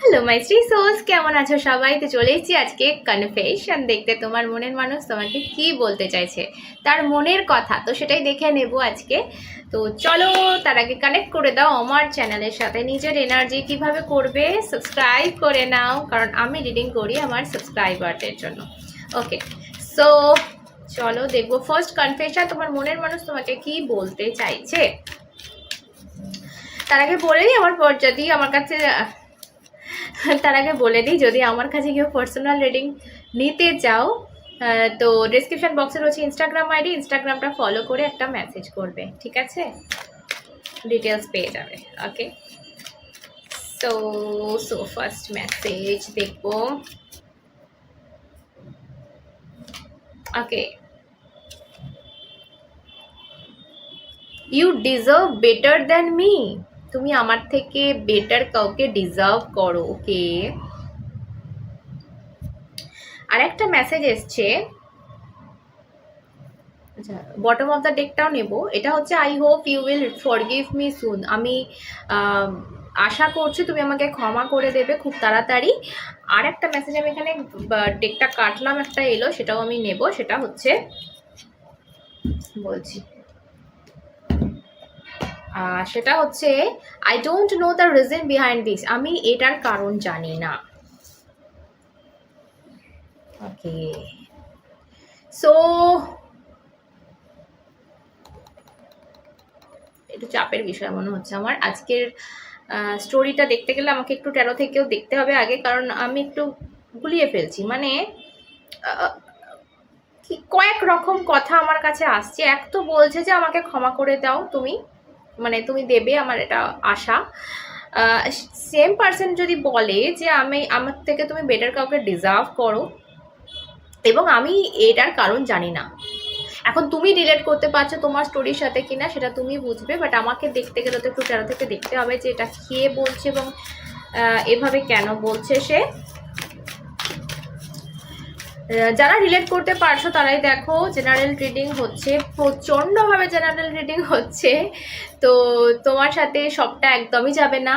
Hello my Shri sows কেমন আছো সবাই? তো চলে এসেছি আজকে কনফেশন দেখতে। তোমার মনের মানুষ তোমাকে কি বলতে চাইছে? তার মনের কথা, তো সেটাই দেখে নেব আজকে। তো চলো, তার আগে কানেক্ট করে দাও আমার চ্যানেলের সাথে। নিজের এনার্জি কীভাবে করবে সাবস্ক্রাইব করে নাও, কারণ আমি রিডিং করি আমার সাবস্ক্রাইবারদের জন্য। ওকে সো চলো দেখব। ফার্স্ট কনফেশন তোমার মনের মানুষ তোমাকে কি বলতে চাইছে? তার আগে বলে দিই আমার পর, যদি আমার কাছে তার আগে বলে দিই, যদি আমার কাছে কেউ পার্সোনাল রিডিং নিতে চাও তো ডিসক্রিপশন বক্সে রয়েছে ইনস্টাগ্রাম আইডি ইনস্টাগ্রামটা ফলো করে একটা মেসেজ করবে, ঠিক আছে? ডিটেলস পেয়ে যাবে okay so so first message দেখব। Okay you deserve better than me তুমি আমার থেকে বেটার কাউকে ডিজার্ভ করো ওকে আর একটা মেসেজ এসছে বটম অফ দ্য ডেকটাও নেব। এটা হচ্ছে I hope you will forgive me soon আমি আশা করছি তুমি আমাকে ক্ষমা করে দেবে খুব তাড়াতাড়ি। আর একটা মেসেজ আমি এখানে ডেকটা কাটলাম, একটা এলো, সেটাও আমি নেব। সেটা হচ্ছে, বলছি। সেটা হচ্ছে I don't know the reason behind this আমি এটার কারণ জানি না। ওকে সো একটু চাপের বিষয় মনে হচ্ছে আমার। আজকের স্টোরিটা দেখতে গেলে আমাকে একটু ট্যারো থেকেও দেখতে হবে আগে, কারণ আমি একটু গুলিয়ে ফেলছি। মানে কয়েক রকম কথা আমার কাছে আসছে। এক তো বলছে যে আমাকে ক্ষমা করে দাও, তুমি। মানে তুমি দেবে আমার এটা আশা। সেম পার্সন যদি বলে যে আমি, আমার থেকে তুমি বেটার কাউকে ডিজার্ভ করো, এবং আমি এটার কারণ জানি না। এখন তুমি রিলেট করতে পারছ তোমার স্টোরির সাথে কিনা, সেটা তুমি বুঝবে বাট আমাকে দেখতে গেলে তো একটু চারা থেকে দেখতে হবে যে এটা কে বলছে এবং এভাবে কেন বলছে সে। যারা রিলেট করতে পারছ তারাই দেখো জেনারেল রিডিং হচ্ছে, প্রচণ্ডভাবে জেনারেল রিডিং হচ্ছে। তো তোমার সাথে সবটা একদমই যাবে না।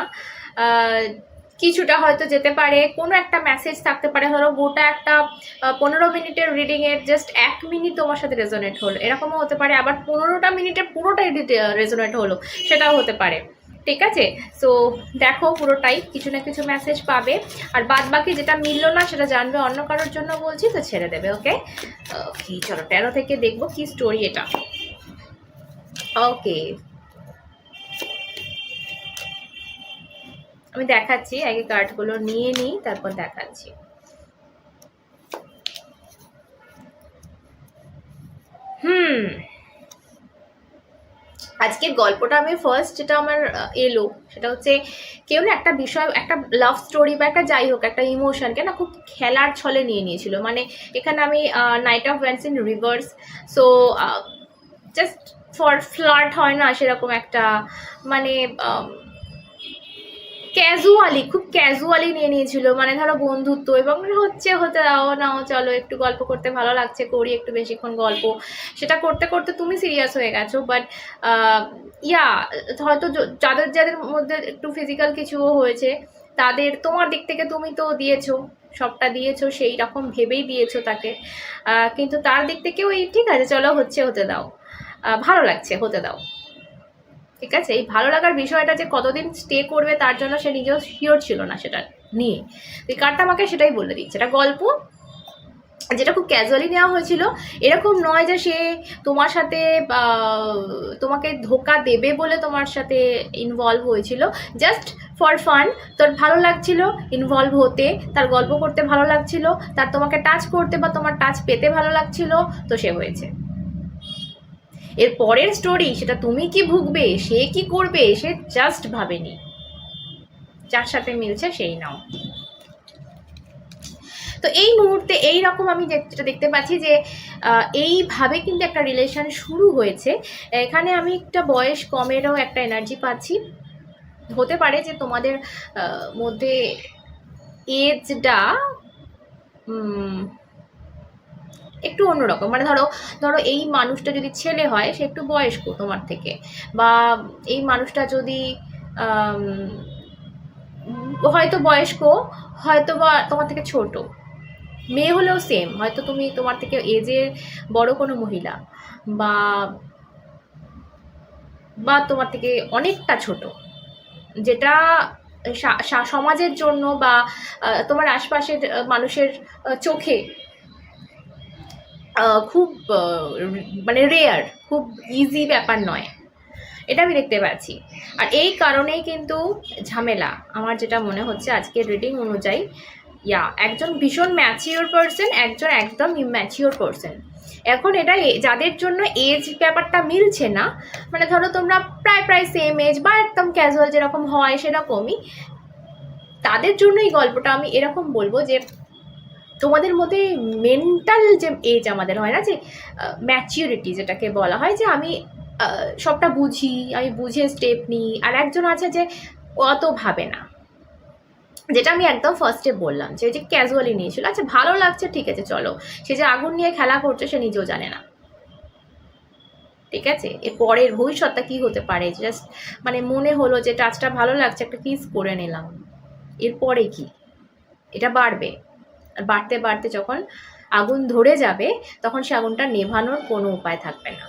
কিছুটা হয়তো যেতে পারে, কোনো একটা মেসেজ থাকতে পারে, ধরো গোটা একটা পনেরো মিনিটের রিডিংয়ের জাস্ট এক মিনিট তোমার সাথে রেজোনেট হলো। এরকমও হতে পারে, আবার পনেরোটা মিনিটের পুরোটাই রেজোনেট হলো, সেটাও হতে পারে। ঠিক আছে? সো দেখো পুরোটাই কিছু না কিছু মেসেজ পাবে। আর বাদ বাকি যেটা মিললো না, সেটা জানবে অন্য কারোর জন্য বলছি, তো ছেড়ে দেবে ওকে ওকে চলো, তেরো থেকে দেখব কি স্টোরি এটা। ওকে আমি দেখাচ্ছি, আগে কার্ডগুলো নিয়ে নিই, তারপর দেখাচ্ছি। হুম। আজকের গল্পটা আমি ফার্স্ট যেটা আমার এলো, সেটা হচ্ছে কেউ না একটা বিষয়, একটা লাভ স্টোরি বা একটা যাই হোক, একটা ইমোশনকে না খুব খেলার ছলে নিয়ে নিয়েছিল। মানে এখানে আমি knight of wands in reverse so just for flirt হয় না সেরকম একটা মানে ক্যাজুয়ালি খুব ক্যাজুয়ালি নিয়ে নিয়েছিল। মানে ধরো বন্ধুত্ব এবং হচ্ছে, হতে দাও, নাও, চলো, একটু গল্প করতে ভালো লাগছে, করি একটু বেশিক্ষণ গল্প। সেটা করতে করতে তুমি সিরিয়াস হয়ে গেছো বাট ইয়া হয়তো যাদের যাদের মধ্যে একটু ফিজিক্যাল কিছুও হয়েছে, তাদের, তোমার দিক থেকে তুমি তো দিয়েছ, সবটা দিয়েছ, সেই রকম ভেবেই দিয়েছ তাকে। কিন্তু তার দিক থেকেও এই, ঠিক আছে, চলো, হচ্ছে, হতে দাও। ভালো লাগছে, হতে দাও। ঠিক আছে? এই ভালো লাগার বিষয়টা যে কতদিন স্টে করবে তার জন্য সে নিজেও শিওর ছিল না সেটা নিয়ে। তো কার্ডটা আমাকে সেটাই বলে দিচ্ছে এটা গল্প যেটা খুব ক্যাজুয়ালি নেওয়া হয়েছিল। এরকম নয় যে সে তোমার সাথে তোমাকে ধোকা দেবে বলে তোমার সাথে ইনভলভ হয়েছিল। জাস্ট ফর ফান তোর ভালো লাগছিল ইনভলভ হতে, তার গল্প করতে ভালো লাগছিল, তার তোমাকে টাচ করতে বা তোমার টাচ পেতে ভালো লাগছিল, তো সে হয়েছে। এর পরের স্টোরি সেটা তুমি কি ভুগবে, সে কি করবে, সে জাস্ট ভাবেনি। যার সাথে মিলছে সেই নাও। তো এই মুহূর্তে এই রকম আমি যেটা দেখতে পাচ্ছি যে এইভাবে কিন্তু একটা রিলেশন শুরু হয়েছে। এখানে আমি একটা বয়স কমেরও একটা এনার্জি পাচ্ছি। হতে পারে যে তোমাদের মধ্যে এজটা একটু অন্যরকম। মানে ধরো ধরো এই মানুষটা যদি ছেলে হয়, সে একটু বয়স্ক তোমার থেকে। বা এই মানুষটা যদি হয়তো বয়স্ক হয়তো বা তোমার থেকে ছোট। মেয়ে হলেও সেম হয়তো তুমি তোমার থেকে এজের বড় কোনো মহিলা। বা বা তোমার থেকে অনেকটা ছোট। যেটা সমাজের জন্য বা তোমার আশপাশের মানুষের চোখে খুব মানে রেয়ার খুব ইজি ব্যাপার নয়। এটা আমি দেখতে পাচ্ছি। আর এই কারণেই কিন্তু ঝামেলা। আমার যেটা মনে হচ্ছে, আজকের রিডিং অনুযায়ী, ইয়া, একজন ভীষণ ম্যাচিওর পার্সন একজন একদম ইম্যাচিওর পার্সন এখন এটা যাদের জন্য এজ ব্যাপারটা মিলছে না মানে ধরো তোমরা প্রায় প্রায় সেম এজ বা একদম ক্যাজুয়াল যেরকম হয় সেরকমই, তাদের জন্য এই গল্পটা আমি এরকম বলব যে তোমাদের মধ্যে মেন্টাল যে এজ আমাদের হয় না যে ম্যাচিউরিটি যেটাকে বলা হয় যে আমি সবটা বুঝি, আমি বুঝে স্টেপ নিই। আর একজন আছে যে অত ভাবে না। যেটা আমি একদম ফার্স্টে বললাম যে যে ক্যাজুয়ালি নিয়েছিল। আচ্ছা ভালো লাগছে, ঠিক আছে, চলো। সে যে আগুন নিয়ে খেলা করছে, সে নিজেও জানে না। ঠিক আছে? এর পরের ভবিষ্যৎটা কি হতে পারে? জাস্ট মানে মনে হলো যে টাচটা ভালো লাগছে, একটা কিস করে নিলাম। এরপরে কি? এটা বাড়বে। আর বাড়তে বাড়তে যখন আগুন ধরে যাবে, তখন সে আগুনটা নেভানোর কোনো উপায় থাকবে না।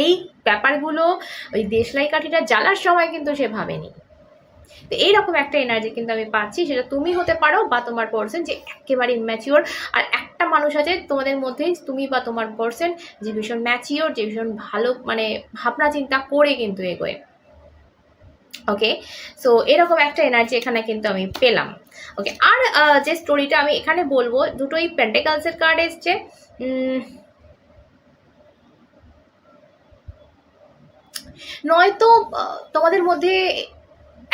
এই ব্যাপারগুলো ওই দেশলাই কাঠিটা জ্বালার সময় কিন্তু সে ভাবেনি। তো এইরকম একটা এনার্জি কিন্তু আমি পাচ্ছি, সেটা তুমি হতে পারো বা তোমার পার্সন যে একেবারে ইম্যাচিওর আর একটা মানুষ আছে, তোমাদের মধ্যে তুমি বা তোমার পার্সন যে ভীষণ ম্যাচিওর যে ভীষণ ভালো মানে ভাবনা চিন্তা করে কিন্তু এগোয়। ওকে সো এরকম একটা এনার্জি এখানে কিন্তু আমি পেলাম। ওকে আর যে স্টোরিটা আমি এখানে বলব, দুটোই পেন্টেকালসের কার্ড এসছে। নয়তো তোমাদের মধ্যে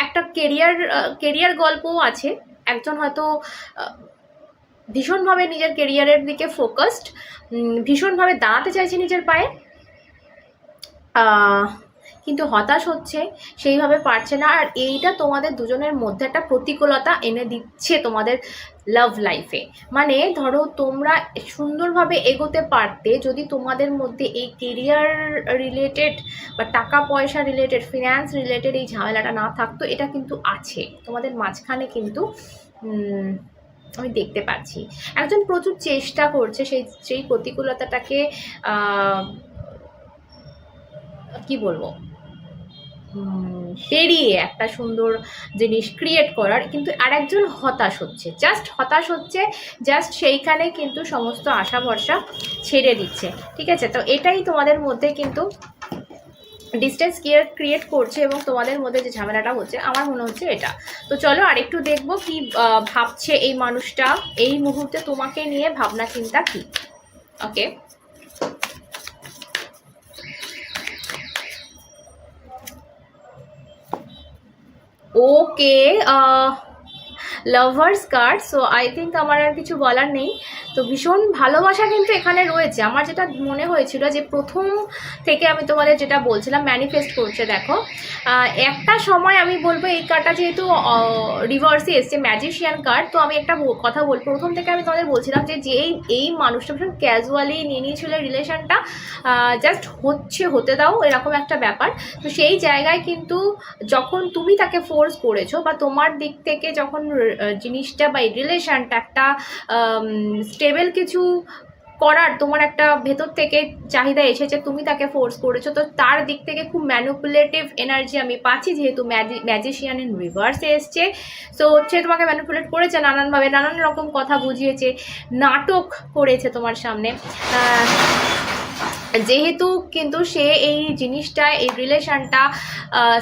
একটা কেরিয়ার কেরিয়ার গল্পও আছে। একজন হয়তো ভীষণভাবে নিজের কেরিয়ারের দিকে ফোকাসড ভীষণভাবে দাঁড়াতে চাইছে নিজের পায়ে। কিন্তু হতাশ হচ্ছে, সেইভাবে পারছে না। আর এইটা তোমাদের দুজনের মধ্যে একটা প্রতিকূলতা এনে দিচ্ছে তোমাদের লাভ লাইফে মানে ধরো তোমরা সুন্দরভাবে এগোতে পারতে, যদি তোমাদের মধ্যে এই কেরিয়ার রিলেটেড বা টাকা পয়সা রিলেটেড ফিনান্স রিলেটেড এই ঝামেলাটা না থাকতো, এটা কিন্তু আছে। তোমাদের মাঝখানে কিন্তু আমি দেখতে পাচ্ছি। একজন প্রচুর চেষ্টা করছে সেই সেই প্রতিকূলতাটাকে কি বলব? পেরিয়ে একটা সুন্দর জিনিস ক্রিয়েট করার কিন্তু আরেকজন হতাশ হচ্ছে। জাস্ট হতাশ হচ্ছে জাস্ট সেইখানে কিন্তু সমস্ত আশা ভরসা ছেড়ে দিচ্ছে। ঠিক আছে? তো এটাই তোমাদের মধ্যে কিন্তু ডিস্টেন্স ক্রিয়েট ক্রিয়েট করছে এবং তোমাদের মধ্যে যে ঝামেলাটা হচ্ছে, আমার মনে হচ্ছে এটা। তো চলো আরেকটু দেখব কি ভাবছে এই মানুষটা। এই মুহূর্তে তোমাকে নিয়ে ভাবনা চিন্তা কি? Okay okay lovers card so I think আমার আর কিছু বলার নেই। তো ভীষণ ভালোবাসা কিন্তু এখানে রয়েছে। আমার যেটা মনে হয়েছিল যে প্রথম থেকে আমি তোমাদের যেটা বলছিলাম ম্যানিফেস্ট করছে, দেখো। একটা সময় আমি বলব এই কার্ডটা যেহেতু রিভার্সে এসছে ম্যাজিশিয়ান কার্ড তো আমি একটা কথা বলব। প্রথম থেকে আমি তোমাদের বলছিলাম যে এই এই মানুষটা ভীষণ ক্যাজুয়ালি নিয়ে নিয়েছিল রিলেশনটা জাস্ট হচ্ছে, হতে দাও, এরকম একটা ব্যাপার। তো সেই জায়গায় কিন্তু যখন তুমি তাকে ফোর্স করেছ বা তোমার দিক থেকে যখন জিনিসটা বা এই রিলেশনটা একটা স্টেবল কিছু করার, তোমার একটা ভেতর থেকে চাহিদা এসেছে, তুমি তাকে ফোর্স করেছ, তো তার দিক থেকে খুব ম্যানুপুলেটিভ এনার্জি আমি পাচ্ছি, যেহেতু ম্যাজিশিয়ান ইন রিভার্সে এসছে। সো সে তোমাকে ম্যানুপুলেট করেছে নানানভাবে, নানান রকম কথা বুঝিয়েছে, নাটক করেছে তোমার সামনে। যেহেতু কিন্তু সে এই জিনিসটা, এই রিলেশনটা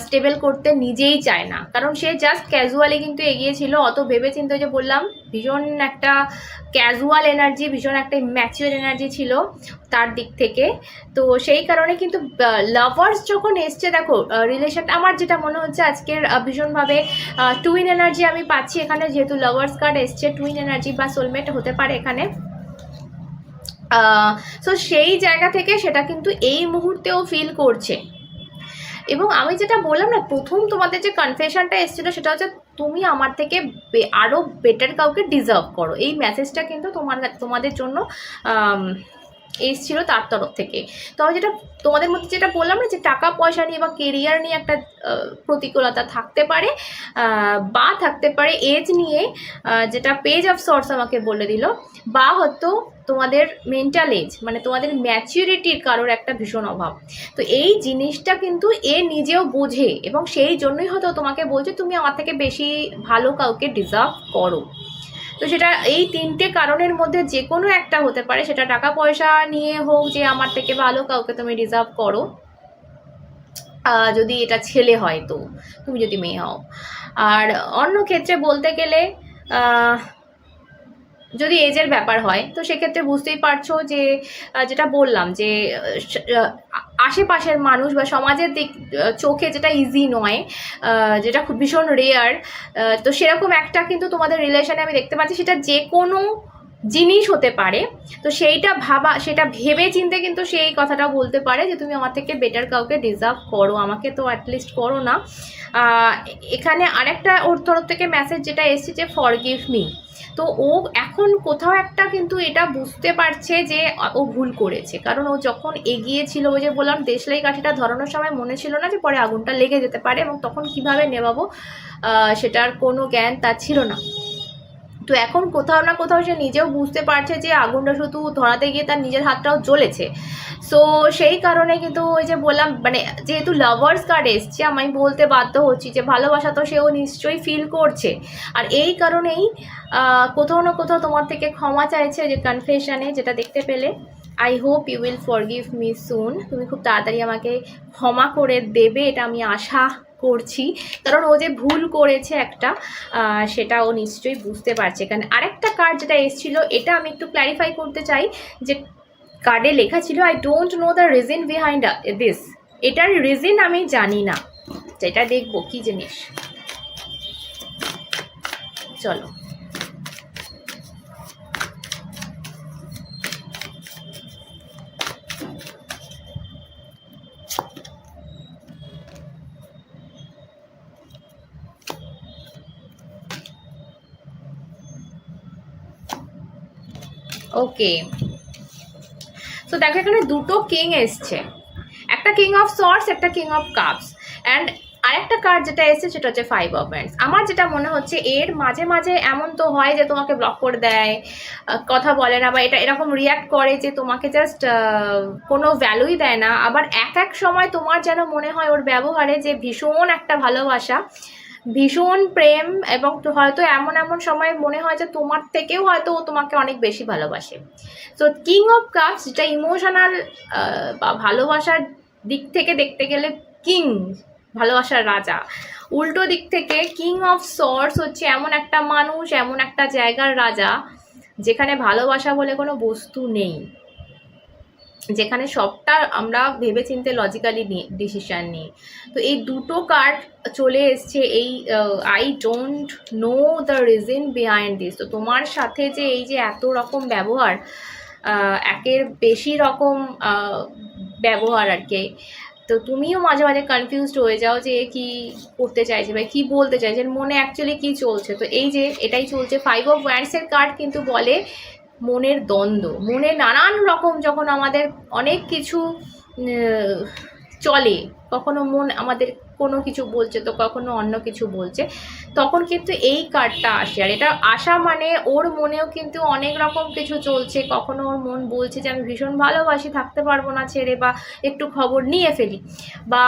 স্টেবল করতে নিজেই চায় না। কারণ সে জাস্ট ক্যাজুয়ালি কিন্তু এগিয়েছিল অত ভেবে চিন্তে যে বললাম ভীষণ একটা ক্যাজুয়াল এনার্জি ভীষণ একটা ম্যাচিওর এনার্জি ছিল তার দিক থেকে। তো সেই কারণে কিন্তু লাভার্স যখন এসছে, দেখো রিলেশনটা আমার যেটা মনে হচ্ছে আজকের ভীষণভাবে টুইন এনার্জি আমি পাচ্ছি এখানে, যেহেতু লাভার্স কার্ড এসছে টুইন এনার্জি বা সোলমেট হতে পারে এখানে। সো সেই জায়গা থেকে সেটা কিন্তু এই মুহূর্তেও ফিল করছে। এবং আমি যেটা বললাম না, প্রথম তোমাদের যে কনফেশনটা এসেছিল, সেটা হচ্ছে তুমি আমার থেকে আরও বেটার কাউকে ডিজার্ভ করো। এই মেসেজটা কিন্তু তোমার, তোমাদের জন্য এসছিল তার তরফ থেকে। তো আমি যেটা, তোমাদের মধ্যে যেটা বললাম না, যে টাকা পয়সা নিয়ে বা কেরিয়ার নিয়ে একটা প্রতিকূলতা থাকতে পারে বা থাকতে পারে এজ নিয়ে যেটা পেজ অফ সোর্স আমাকে বলে দিল, বা হয়তো তোমাদের মেন্টাল এজ মানে তোমাদের ম্যাচিউরিটির কারোর একটা ভীষণ অভাব। তো এই জিনিসটা কিন্তু এ নিজেও বোঝে এবং সেই জন্যই হয়তো তোমাকে বলছে, তুমি আমার থেকে বেশি ভালো কাউকে ডিজার্ভ করো। তো সেটা এই তিনটে কারণের মধ্যে যে কোনো একটা হতে পারে, সেটা টাকা পয়সা নিয়ে হোক যে আমার থেকে ভালো কাউকে তুমি ডিজার্ভ করো। যদি এটা ছেলে হয় তো, তুমি যদি মেয়ে হও। আর অন্য ক্ষেত্রে বলতে গেলে যদি এজের ব্যাপার হয়, তো সেক্ষেত্রে বুঝতেই পারছ যে যেটা বললাম যে আশেপাশের মানুষ বা সমাজের দিক চোখে যেটা ইজি নয় যেটা খুব ভীষণ রেয়ার তো সেরকম একটা কিন্তু তোমাদের রিলেশনে আমি দেখতে পাচ্ছি, সেটা যে কোনো জিনিস হতে পারে। তো সেইটা ভাবা, সেটা ভেবে চিনতে কিন্তু সেই কথাটা বলতে পারে যে, তুমি আমার থেকে বেটার কাউকে ডিজার্ভ করো, আমাকে তো অ্যাটলিস্ট করো না। এখানে আরেকটা ওর তরফ থেকে মেসেজ যেটা এসেছে যে ফরগিভ মি তো ও এখন কোথাও একটা কিন্তু এটা বুঝতে পারছে যে, ও ভুল করেছে। কারণ ও যখন এগিয়েছিল, ওই যে বললাম, দেশলাই কাঠিটা ধরানোর সময় মনে ছিল না যে, পরে আগুনটা লেগে যেতে পারে এবং তখন কীভাবে নেবাবো সেটার কোনো জ্ঞান তার ছিল না। তো এখন কোথাও না কোথাও সে নিজেও বুঝতে পারছে যে আগুনটা শুধু ধরাতে গিয়ে তার নিজের হাতটাও জ্বলেছে। সো সেই কারণে কিন্তু ওই যে বললাম মানে যেহেতু লাভার্স কার্ড এসছে, আমি বলতে বাধ্য হচ্ছি যে ভালোবাসা তো সেও নিশ্চয়ই ফিল করছে। আর এই কারণেই কোথাও না কোথাও তোমার থেকে ক্ষমা চাইছে যে কনফেশনে যেটা দেখতে পেলে। I hope you will forgive me soon তুমি খুব তাড়াতাড়ি আমাকে ক্ষমা করে দেবে, এটা আমি আশা করছি। কারণ ও যে ভুল করেছে একটা সেটা ও নিশ্চয়ই বুঝতে পারছে। কারণ আরেকটা কার্ড যেটা এসেছিল, এটা আমি একটু ক্ল্যারিফাই করতে চাই যে কার্ডে লেখা ছিল I don't know the reason behind this এটার রিজন আমি জানি না। যেটা দেখব, কি জিনিস? চলো। ওকে সো দেখো এখানে দুটো কিং এসছে। একটা কিং অফ সর্টস একটা কিং অফ কাপস অ্যান্ড আরেকটা কার্ড যেটা এসছে, সেটা হচ্ছে ফাইভ অফ হ্যান্ডস আমার যেটা মনে হচ্ছে, এর মাঝে মাঝে এমন তো হয় যে তোমাকে ব্লক করে দেয়, কথা বলে না, বা এটা এরকম রিয়াক্ট করে যে তোমাকে জাস্ট কোনো ভ্যালুই দেয় না। আবার এক এক সময় তোমার যেন মনে হয় ওর ব্যবহারে যে ভীষণ একটা ভালোবাসা ভীষণ প্রেম এবং হয়তো এমন এমন সময় মনে হয় যে তোমার থেকেও হয়তো ও তোমাকে অনেক বেশি ভালোবাসে। সো কিং অফ কাপস যেটা ইমোশনাল বা ভালোবাসার দিক থেকে দেখতে গেলে কিং ভালোবাসার রাজা। উল্টো দিক থেকে কিং অফ সর্স হচ্ছে এমন একটা মানুষ, এমন একটা জায়গার রাজা, যেখানে ভালোবাসা বলে কোনো বস্তু নেই। যেখানে সবটা আমরা ভেবেচিন্তে লজিক্যালি ডিসিশান নিই তো এই দুটো কার্ড চলে এসছে, এই I don't know the reason behind this তো তোমার সাথে যে এই যে এত রকম ব্যবহার একের বেশি রকম ব্যবহার আর কি, তো তুমিও মাঝে মাঝে কনফিউজড হয়ে যাও যে কি করতে চাইছে বা কি বলতে চাইছে। মনে অ্যাকচুয়ালি কি চলছে? তো এই যে এটাই চলছে। ফাইভ অফ ওয়ান্ডসের কার্ড কিন্তু বলে মনের দ্বন্দ্ব। মনে নানান রকম যখন আমাদের অনেক কিছু চলে কখনো মন আমাদের কোনো কিছু বলছে তো কখনো অন্য কিছু বলছে, তখন কিন্তু এই কার্ডটা আসে। আর এটা আসা মানে ওর মনেও কিন্তু অনেক রকম কিছু চলছে, কখনো ওর মন বলছে যে আমি ভীষণ ভালোবাসি, থাকতে পারব না ছেড়ে বা একটু খবর নিয়ে ফেলি। বা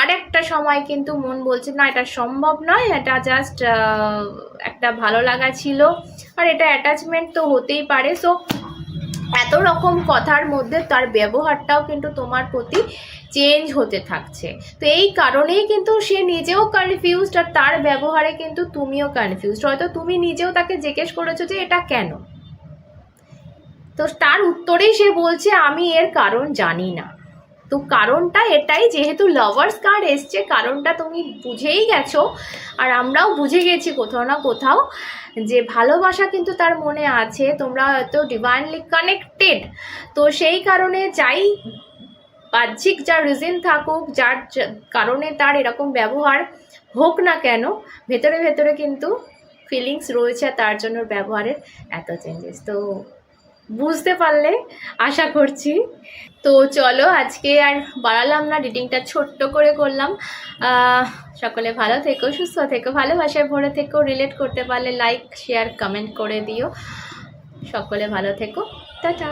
আরেকটা সময় কিন্তু মন বলছে, না, এটা সম্ভব নয়, এটা জাস্ট একটা ভালো লাগা ছিল। আর এটা অ্যাটাচমেন্ট তো হতেই পারে। সো এত রকম কথার মধ্যে তার ব্যবহারটাও কিন্তু তোমার প্রতি চেঞ্জ হতে থাকছে। তো এই কারণেই কিন্তু সে নিজেও কনফিউজড আর তার ব্যবহারে কিন্তু তুমিও কনফিউজড হয়তো তুমি নিজেও তাকে জিজ্ঞেস করেছ যে এটা কেন? তো তার উত্তরেই সে বলছে, আমি এর কারণ জানি না। তো কারণটা এটাই, যেহেতু লাভার্স কার্ড এসছে, কারণটা তুমি বুঝেই গেছো। আর আমরাও বুঝে গেছি কোথাও না কোথাও যে ভালোবাসা কিন্তু তার মনে আছে। তোমরা হয়তো ডিভাইনলি কানেক্টেড তো সেই কারণে যাই বাহ্যিক যা রিজন থাকুক, যার কারণে তার এরকম ব্যবহার হোক না কেন, ভেতরে ভেতরে কিন্তু ফিলিংস রয়েছে তার জন্য ব্যবহারের এত চেঞ্জেস তো বুঝতে পারলে আশা করছি। তো চলো আজকে আর বাড়ালাম না রিডিংটা ছোট্ট করে করলাম। সকলে ভালো থেকো, সুস্থ থেকো, ভালোবাসায় ভরে থেকো রিলেট করতে পারলে লাইক শেয়ার কমেন্ট করে দিও। সকলে ভালো থেকো। টাটা!